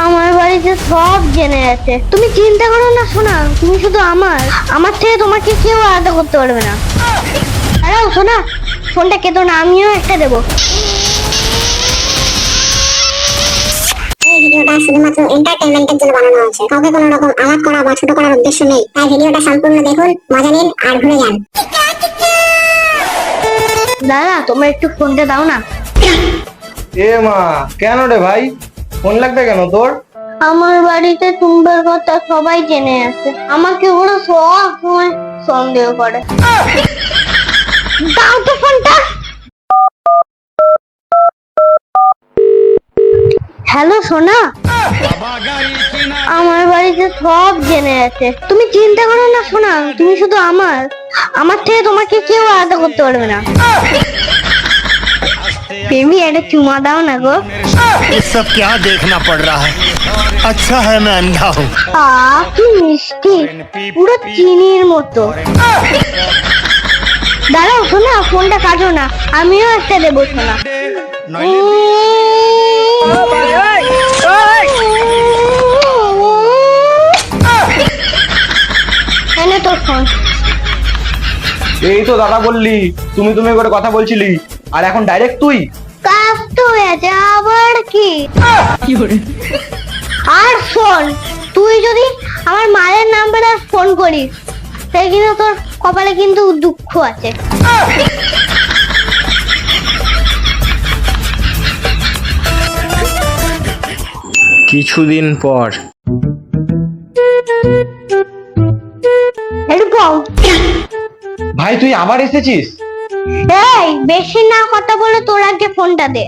আমার বাড়িতে সব জেনে আছে তুমি চিন্তা করো না শোনা তুমি শুধু আমার। আমার থেকে তোমাকে কেউ আলাদা করতে পারবে না। দাঁড়াও শোনা ফোনটা কেতো না আমিও একটা দেবো। ভিডিওটা শুধুমাত্র এন্টারটেইনমেন্টের জন্য বানানো হয়েছে। কাউকে কোনো রকম আঘাত করা বা ছোট করার উদ্দেশ্য নেই। তাই ভিডিওটা সম্পূর্ণ দেখুন মজা নিন আর ভুলে যান। দাদা তোমরা একটু ফোনটা দাও না। এ মা কেন রে ভাই? ফোন লাগবে কেন তোর? আমার বাড়িতে তুমবার কথা সবাই জেনে আছে আমাকে ওরা সব সময় সন্দেহ করে। দাও তো ফোনটা। হ্যালো, সোনা। আমার বাড়িতে সব জেনে আছে তুমি চিন্তা করো না, সোনা। তুমি শুধু আমার। আমার থেকে তোমাকে কেউ আলাদা করতে পারবে না। বেবি একটা চুমা দাও না গো ये सब क्या देखना पड़ रहा है अच्छा है मैं अंधा हूँ আ কি মিষ্টি পুরো চিনির মতো দাঁড়াও শোনা ফোনটা কাটো না আমিও একটা দেবো শোনা এনে তোর ফোন এই তো দাদা বললি তুমি তুমি করে কথা বলছিলি আর এখন ডাইরেক্ট তুই। কাজ তো হয়েছে আবার কি? আর ফোন তুই যদি আমার মায়ের নাম্বারে ফোন করিস তাই কিন্তু তোর কপালে কিন্তু দুঃখ আছে। কিছুদিন পর। এরকম। ভাই তুই আবার এসেছিস? এই বেশি না কথা বলে তোর আগে ফোনটা দে।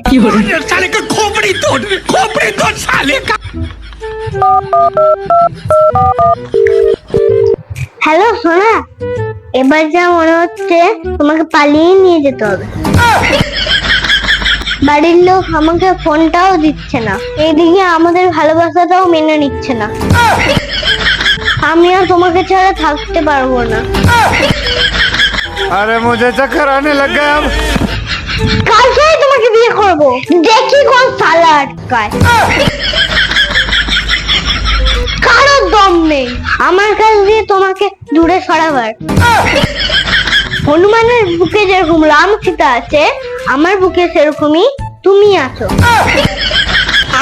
হ্যালো সোনা এবার যা মনে হচ্ছে তোমাকে পালিয়ে নিয়ে যেতে হবে। বাড়ির লোক আমাকে ফোনটাও দিচ্ছে না। এইদিকে আমাদের ভালোবাসাটাও মেনে নিচ্ছে না। আমি আর তোমাকে ছাড়া থাকতে পারব না। আরে মুঝে চক্কর আনে লাগা अब কালকে তোমাকে বিয়ে করব। দেখি কোন সালা আটকায় কারও দম নেই। আমার কাছ দিয়ে তোমাকে দূরে সরাবার। হনুমানের বুকে যেরকম রাম সীতা আছে আমার বুকে সেরকমই তুমি আছো।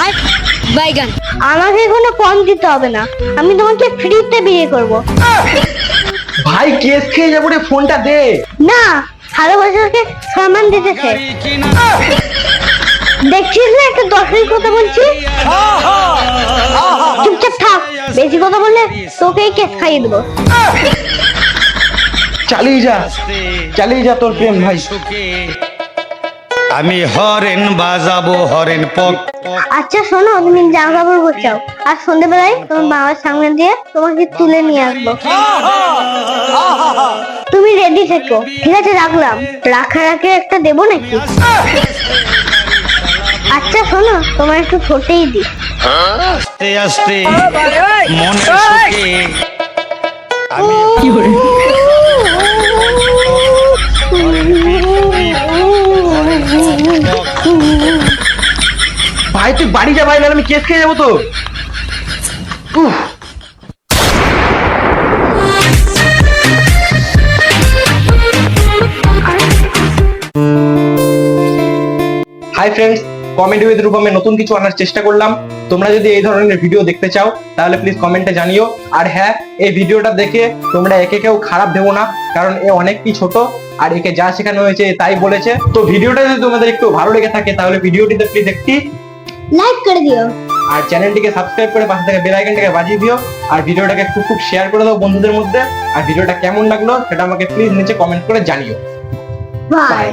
আর আমাকে কোনো পণ দিতে হবে না। আমি তোমাকে ফ্রিতে বিয়ে করব। ভাই কেস খেয়ে যাব রে ফোনটা দে। না ভালোবাসাকে সম্মান দিতেছে। দেখছিস না একটা দরকারি কথা বলছি? চুপচাপ থাক বেশি কথা বললে তোকেই কেস খাইয়ে দেবো। চালিয়ে যা চালিয়ে যা তোর প্রেম ভাই। আমি হরেন বাজাবো হরেন পক আচ্ছা শোনো তুমি জামা কাপড় গোছাও। আর সন্ধ্যেবেলায় তোমার বাবার সামনে দিয়ে তোমাকে তুলে নিয়ে আসব। তুমি রেডি থেকো। ঠিক আছে রাখলাম। রাখার আগে একটা দেবো নাকি? আচ্ছা শোনো তোমার একটু ফোটেই দি আস্তে আস্তে মনের সুখে আমি বাড়ি যা ভাই, নাহলে আমি কেস খেয়ে যাব তো। হাই ফ্রেন্ডস কমেডি উইথ রূপমে নতুন কিছু আনার চেষ্টা করলাম। তোমরা যদি এই ধরনের ভিডিও দেখতে চাও, তাহলে প্লিজ কমেন্টে জানিও। আর হ্যাঁ এই ভিডিওটা দেখে তোমরা একে কেউ খারাপ ভেবো না, কারণ এ অনেকই ছোট, আর একে যা শেখানো হয়েছে তাই বলেছে। তো ভিডিওটা যদি তোমাদের একটু ভালো লেগে থাকে, তাহলে ভিডিওটিতে প্লিজ একটি লাইক করে দিও। আর চ্যানেলটিকে সাবস্ক্রাইব করে পাশে থেকে বেল আইকনটাকে বাজিয়ে দিও। আর ভিডিওটাকে খুব খুব শেয়ার করে দাও বন্ধুদের মধ্যে। আর ভিডিওটা কেমন লাগল সেটা আমাকে প্লিজ নিচে কমেন্ট করে জানিও। বাই